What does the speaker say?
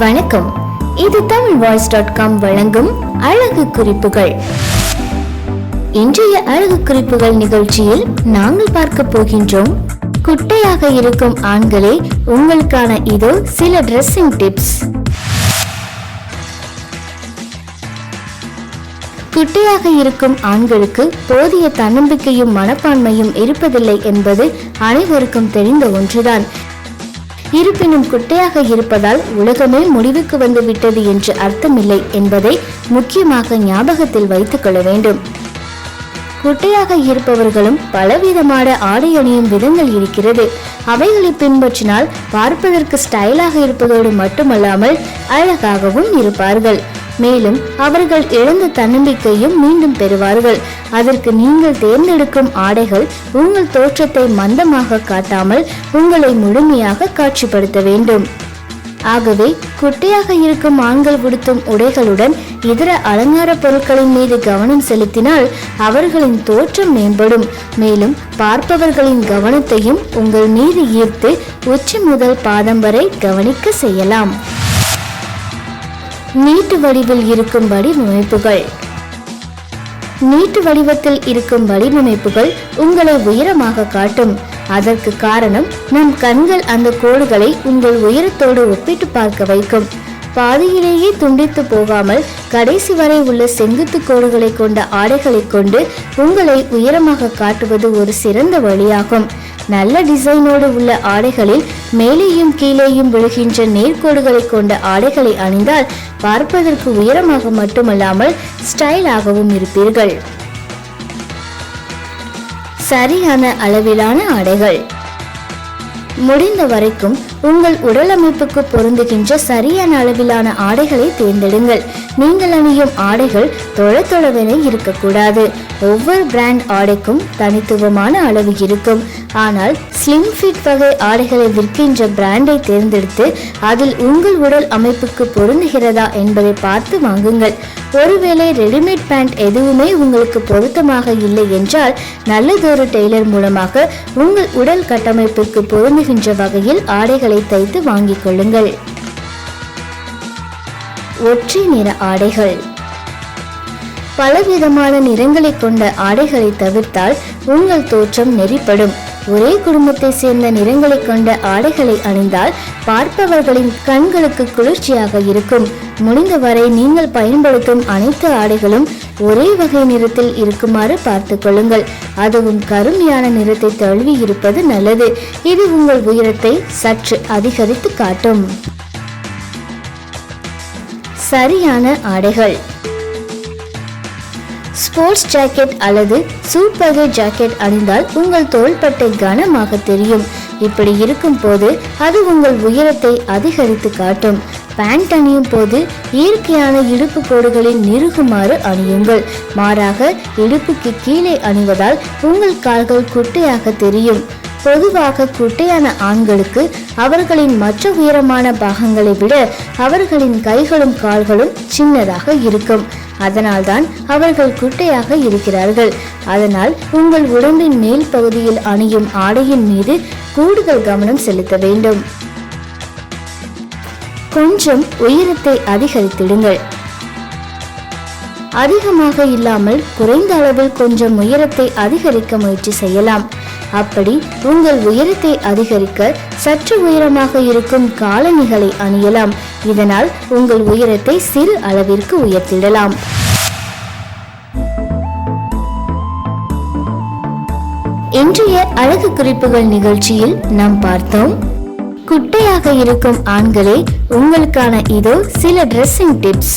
வணக்கம். இது Tamil voice dot com வழங்கும் அழகு குறிப்புகள். இன்றைய அழகு குறிப்புகள் நிகழ்ச்சியில் நாங்கள் பார்க்க போகின்றோம். குட்டையாக இருக்கும் ஆண்களே உங்களுக்கான இதோ சில ட்ரெஸ்ஸிங் டிப்ஸ் குட்டையாக இருக்கும் ஆண்களுக்கு போதிய தன்னம்பிக்கையும் மனப்பான்மையும் இருப்பதில்லை என்பது அனைவருக்கும் தெரிந்த ஒன்றுதான். இருப்பினும் குட்டையாக இருப்பதால் உலகமே முடிவுக்கு வந்து விட்டது என்று அர்த்தமில்லை என்பதை முக்கியமாக ஞாபகத்தில் வைத்துக் கொள்ள வேண்டும். குட்டையாக இருப்பவர்களும் பலவிதமான ஆடை அணியும் விதங்கள் இருக்கிறது. அவைகளை பின்பற்றினால் பார்ப்பதற்கு ஸ்டைலாக இருப்பதோடு மட்டுமல்லாமல் அழகாகவும் இருப்பார்கள். மேலும் அவர்கள் இழந்த தன்னம்பிக்கையும் மீண்டும் பெறுவார்கள். அதற்கு நீங்கள் தேர்ந்தெடுக்கும் ஆடைகள் உங்கள் தோற்றத்தை மந்தமாக காட்டாமல் உங்களை முழுமையாக காட்சிப்படுத்த வேண்டும். ஆகவே குட்டையாக இருக்கும் ஆண்கள் உடுத்தும் உடைகளுடன் இதர அலங்கார பொருட்களின் மீது கவனம் செலுத்தினால் அவர்களின் தோற்றம் மேம்படும். மேலும் பார்ப்பவர்களின் கவனத்தையும் உங்கள் மீது ஈர்த்து உச்சி முதல் பாதம் வரை கவனிக்க செய்யலாம். நீட்டு வடிவில் இருக்கும் வடிவமைப்புகள் நீட்டு வடிவத்தில் இருக்கும் வடிவமைப்புகள் உங்களை உயரமாக காட்டும். அதற்கு காரணம் நம் கண்கள் அந்த கோடுகளை உங்கள் உயரத்தோடு ஒப்பிட்டு பார்க்க வைக்கும். பாதியிலேயே துண்டித்து போகாமல் கடைசி வரை உள்ள செங்குத்து கோடுகளை கொண்ட ஆடைகளை கொண்டு உங்களை உயரமாக காட்டுவது ஒரு சிறந்த வழியாகும். நல்ல டிசைனோடு உள்ள ஆடைகளில் மேலேயும் கீழேயும் விழுகின்ற நேர்கோடுகளை கொண்ட ஆடைகளை அணிந்தால் பார்ப்பதற்கு உயரமாக மட்டுமல்லாமல் ஸ்டைலாகவும் இருப்பீர்கள். சரியான அளவிலான ஆடைகள். முடிந்த வரைக்கும் உங்கள் உடலமைப்புக்கு பொருந்துகின்ற சரியான அளவிலான ஆடைகளை தேர்ந்தெடுங்கள். நீங்கள் அணியும் ஆடைகள் தொழ தொழவென இருக்கக்கூடாது. ஒவ்வொரு பிராண்ட் ஆடைக்கும் தனித்துவமான அளவு இருக்கும். ஆனால் ஸ்லிம் ஃபிட் வகை ஆடைகளை விற்கின்ற பிராண்டை தேர்ந்தெடுத்து அதில் உங்கள் உடல் அமைப்புக்கு பொருந்துகிறதா என்பதை பார்த்து வாங்குங்கள். ஒருவேளை ரெடிமேட் பேண்ட் எதுவுமே உங்களுக்கு பொருத்தமாக இல்லை என்றால் நல்லதொரு டெய்லர் மூலமாக உங்கள் உடல் கட்டமைப்பிற்கு பொருந்துகின்ற வகையில் ஆடைகளை தைத்து வாங்கிக் கொள்ளுங்கள். ஒற்றை நிற ஆடைகள். பலவிதமான நிறங்களை கொண்ட ஆடைகளை தவிர்த்தால் உங்கள் தோற்றம் நெறிப்படும். ஒரே குடும்பத்தை சேர்ந்த நிறங்களை கொண்ட ஆடைகளை அணிந்தால் பார்ப்பவர்களின் கண்களுக்கு குளிர்ச்சியாக இருக்கும். முடிந்தவரை நீங்கள் பயன்படுத்தும் அனைத்து ஆடைகளும் ஒரே வகை நிறத்தில் இருக்குமாறு பார்த்து கொள்ளுங்கள். அதுவும் கருமையான நிறத்தை தழுவி இருப்பது நல்லது. இது உங்கள் உயரத்தை சற்று அதிகரித்து காட்டும். சரியான ஆடைகள். ஸ்போர்ட்ஸ் ஜாக்கெட் அல்லது சூட் வகை ஜாக்கெட் அணிந்தால் உங்கள் தோள்பட்டை கனமாக தெரியும். இப்படி இருக்கும் போது அது உங்கள் உயரத்தை அதிகரித்து காட்டும். பேண்ட் அணியும் போது இயற்கையான இடுப்பு கோடுகளில் நிறுகுமாறு அணியுங்கள். மாறாக இடுப்புக்கு கீழே அணிவதால் உங்கள் கால்கள் குட்டையாக தெரியும். பொதுவாக குட்டையான ஆண்களுக்கு அவர்களின் மற்ற உயரமான பாகங்களை விட அவர்களின் கைகளும் கால்களும் சின்னதாக இருக்கும். அதனால்தான் அவர்கள் குட்டையாக இருக்கிறார்கள். அதனால் உங்கள் உடம்பின் மேல் பகுதியில் அணியும் ஆடையின் மீது கூடுதல் கவனம் செலுத்த வேண்டும். கொஞ்சம் உயரத்தை அதிகரித்திடுங்கள். அதிகமாக இல்லாமல் குறைந்த அளவில் கொஞ்சம் உயரத்தை அதிகரிக்க முயற்சி செய்யலாம். அப்படி உங்கள் உயரத்தை அதிகரிக்க சற்று உயரமாக இருக்கும் காலணிகளை அணியலாம். இதனால் உங்கள் உயரத்தை சிறு அளவிற்கு உயர்த்திடலாம். இன்றைய அழகு குறிப்புகள் நிகழ்ச்சியில் நாம் பார்த்தோம். குட்டையாக இருக்கும் ஆண்களே உங்களுக்கான இதோ சில ட்ரெஸ்ஸிங் டிப்ஸ்